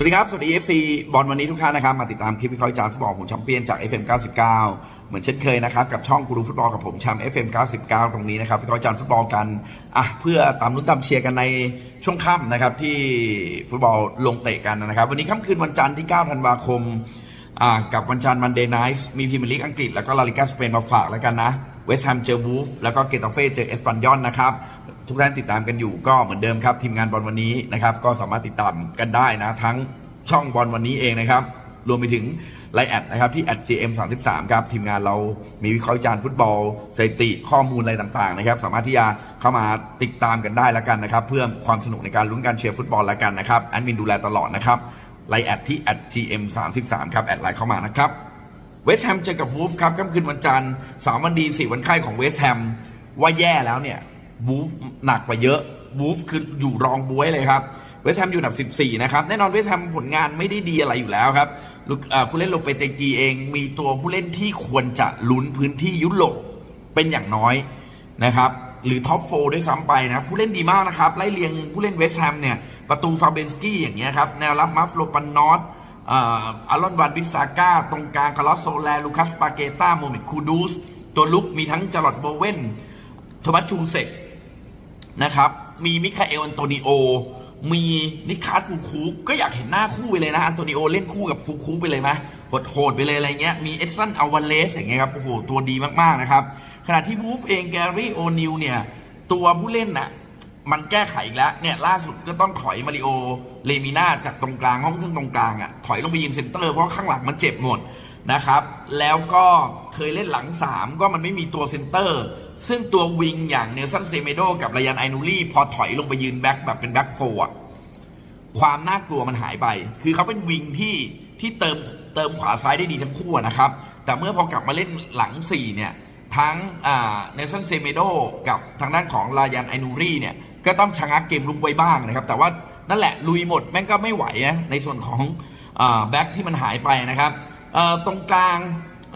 สวัสดีครับ สวัสดี FC บอลวันนี้ทุกท่านนะครับ มาติดตามคลิปวิเคราะห์จานฟุตบอลของแชมเปี้ยนจาก FM 99 เหมือนเช่นเคยนะครับ กับช่องกูรูฟุตบอลกับผมแชมป์ FM 99 ตรงนี้นะครับวิเคราะห์จานฟุตบอลกันอะเพื่อตามลุ้นตามเชียร์กันในช่วงค่ำนะครับที่ฟุตบอลลงเตะกันนะครับ วันนี้ค่ำคืนวันจันทร์ที่ 9 ธันวาคมอ่ากับวันจันทร์มันเดย์ไนท์มีพรีเมียร์ลีกอังกฤษแล้วก็ลาลิกาสเปนมาฝากแล้วกันนะ เวสต์แฮมเจอวูฟแล้วก็เกตาเฟ่เจอเอสปันยอนนะครับทุกท่านติดตามกันอยู่ก็เหมือนเดิมครับ ทีมงานบอลวันนี้นะครับ ก็สามารถติดตามกันได้นะ ทั้งช่องบอลวันนี้เองนะครับ รวมไปถึงไลน์แอดนะครับ ที่ @gm 3 3 ครับ ทีมงานเรามีวิเคราะห์จารฟุตบอลสถิติข้อมูลอะไรต่างๆนะครับ สามารถที่จะเข้ามาติดตามกันได้แล้วกันนะครับ เพื่อความสนุกในการลุ้นการเชียร์ฟุตบอลแล้วกันนะครับแอดมินดูแลตลอดนะครับไลน์แอดที่ @gm 3 3 ครับแอดไลน์เข้ามานะครับ เวสต์แฮมเจอกับวูฟครับค่ำคืนวันจันทร์สามวันดีสี่วันไข้ของเวสต์แฮมว่าแย่แล้วเนี่ยวูฟหนักกว่าเยอะวูฟคืออยู่รองบวยเลยครับเวสต์แฮมอยู่อันดับ 14 นะครับ แน่นอนเวสต์แฮมผลงานไม่ได้ดีอะไรอยู่แล้วครับลูกเอ่อผู้เล่นโลเปเตกีเอง มีตัวผู้เล่นที่ควรจะลุ้นพื้นที่ยุโรปเป็นอย่างน้อยนะครับ หรือท็อปโฟด้วยซ้ำไปนะ ผู้เล่นดีมากนะครับ ไล่เรียงผู้เล่นเวสต์แฮมเนี่ย ประตูฟาเบนสกี้อย่างเงี้ยครับ แนวรับมัฟโลปันนอต อาอารอนวันบิสซาก้า ตรงกลางคาร์ลอสโซแลลูคัสปาเกต้าโมเมดคูดูส ตัวลุกมีทั้งจารอดโบเวนโทมัสชูเซกนะครับ มีมิคาเอลอันโตนิโอ มีนิคาสฟูคูก็อยากเห็นหน้าคู่ไปเลยนะ อันโตนิโอเล่นคู่กับฟูคูไปเลยไหมโหดๆไปเลยอะไรเงี้ย มีเอ็ดสันอวาเลสอย่างเงี้ยครับ โอ้โห ตัวดีมากๆนะครับ ขณะที่วูฟเองแกรี่โอนิลเนี่ย ตัวผู้เล่นน่ะ มันแก้ไขอีกแล้วเนี่ยล่าสุดก็ต้องถอยมาริโอเลมิน่าจากตรงกลางห้องเครื่องตรงกลางอะ่ะถอยลงไปยิงเซนเตอร์เพราะข้างหลังมันเจ็บหมดนะครับ แล้วก็เคยเล่นหลัง 3 ก็มันไม่มีตัวเซนเตอร์ ซึ่งตัววิงอย่างเนลสันเซเมโดกับรยันไอนูรี่พอถอยลงไปยืนแบ็คแบบเป็นแบ็คโฟร์ความน่ากลัวมันหายไป คือเขาเป็นวิงที่ที่เติมเติมขวาซ้ายได้ดีทั้งคู่นะครับ แต่เมื่อพอกลับมาเล่นหลัง 4 เนี่ย ทั้งเนลสันเซเมโดกับทางด้านของลายันไอนูรี่เนี่ย ก็ต้องชะงักเกมลุกไว้บ้างนะครับ แต่ว่านั่นแหละลุยหมดแม่งก็ไม่ไหวนะในส่วนของแบ็คที่มันหายไปนะครับตรงกลาง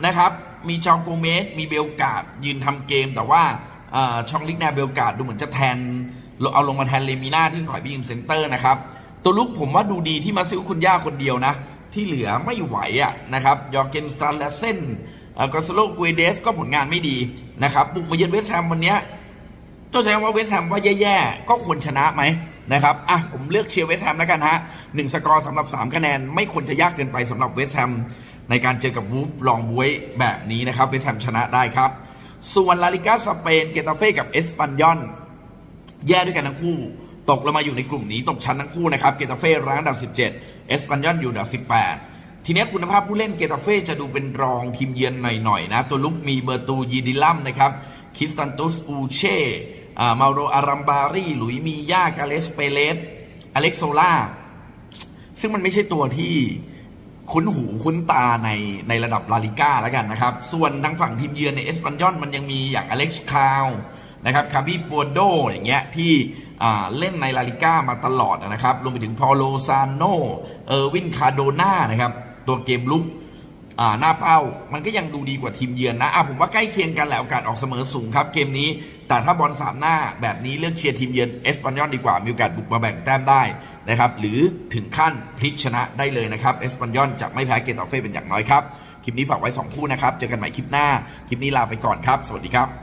นะครับมีจองโกเมสมีเบลกาดยืนทำเกม แต่ว่าอชองลิกแนเบลกาดดูเหมือนจะแทนเอาลงมาแทนเลมิน่าที่ถอยไปยืนเซนเตอร์นะครับตัวลุกผมว่าดูดีที่มาซิลคุณย่าคนเดียวนะ ที่เหลือไม่ไหวอะนะครับยอร์เกนซันและเส้นกอสโลกุเดสก็ผลงานไม่ดีนะครับบุกมาเยือนเวสต์แฮมวันนี้ ต้องใช้คำว่าเวสต์แฮมว่าแย่ๆ ก็ควรชนะไหมนะครับ อะ ผมเลือกเชียร์เวสต์แฮมแล้วกันฮะหนึ่งสกอร์สำหรับ 3 คะแนน ไม่ควรจะยากเกินไปสำหรับเวสต์แฮมในการเจอกับวูฟลองบวยแบบนี้นะครับ เวสต์แฮมชนะได้ครับ ส่วนลาลิกาสเปน เกตาเฟ่กับเอสปันยอน แย่ด้วยกันทั้งคู่ ตกลงมาอยู่ในกลุ่มนี้ตกชั้นทั้งคู่นะครับ เกตาเฟ่รั้งอันดับ 17 เอสปันยอนอยู่อันดับ 18ทีนี้คุณภาพผู้เล่นเกตาเฟ่จะดูเป็นรองทีมเยือนหน่อยๆนะตัวลุกมีเบอร์ตูยีดิลัมนะครับคริสตันตุสอูเช่ มาโรอารัมบารีหลุยมียากาเลสเปเลสอเล็กโซล่า ซึ่งมันไม่ใช่ตัวที่คุ้นหูคุ้นตาในในระดับลาลิก้าแล้วกันนะครับ ส่วนทางฝั่งทีมเยือนในเอสปันยอนมันยังมีอย่างอเล็กซ์คาวนะครับคาบิปัวโดอย่างเงี้ยที่เล่นในลาลิก้ามาตลอดนะครับรวมไปถึงพอโลซานโนเออร์วินคาโดนานะครับตัวเกมลุก หน้าเป้ามันก็ยังดูดีกว่าทีมเยือนนะอะผมว่าใกล้เคียงกันแหละโอกาสออกเสมอสูงครับเกมนี้ แต่ถ้าบอลสามหน้าแบบนี้เลือกเชียร์ทีมเยือนเอสปันยอนดีกว่า มีโอกาสบุกมาแบ่งแต้มได้นะครับ หรือถึงขั้นพลิกชนะได้เลยนะครับเอสปันยอนจะไม่แพ้เกตาเฟ่เป็นอย่างน้อยครับ คลิปนี้ฝากไว้ 2 คู่นะครับ เจอกันใหม่คลิปหน้า คลิปนี้ลาไปก่อนครับ สวัสดีครับ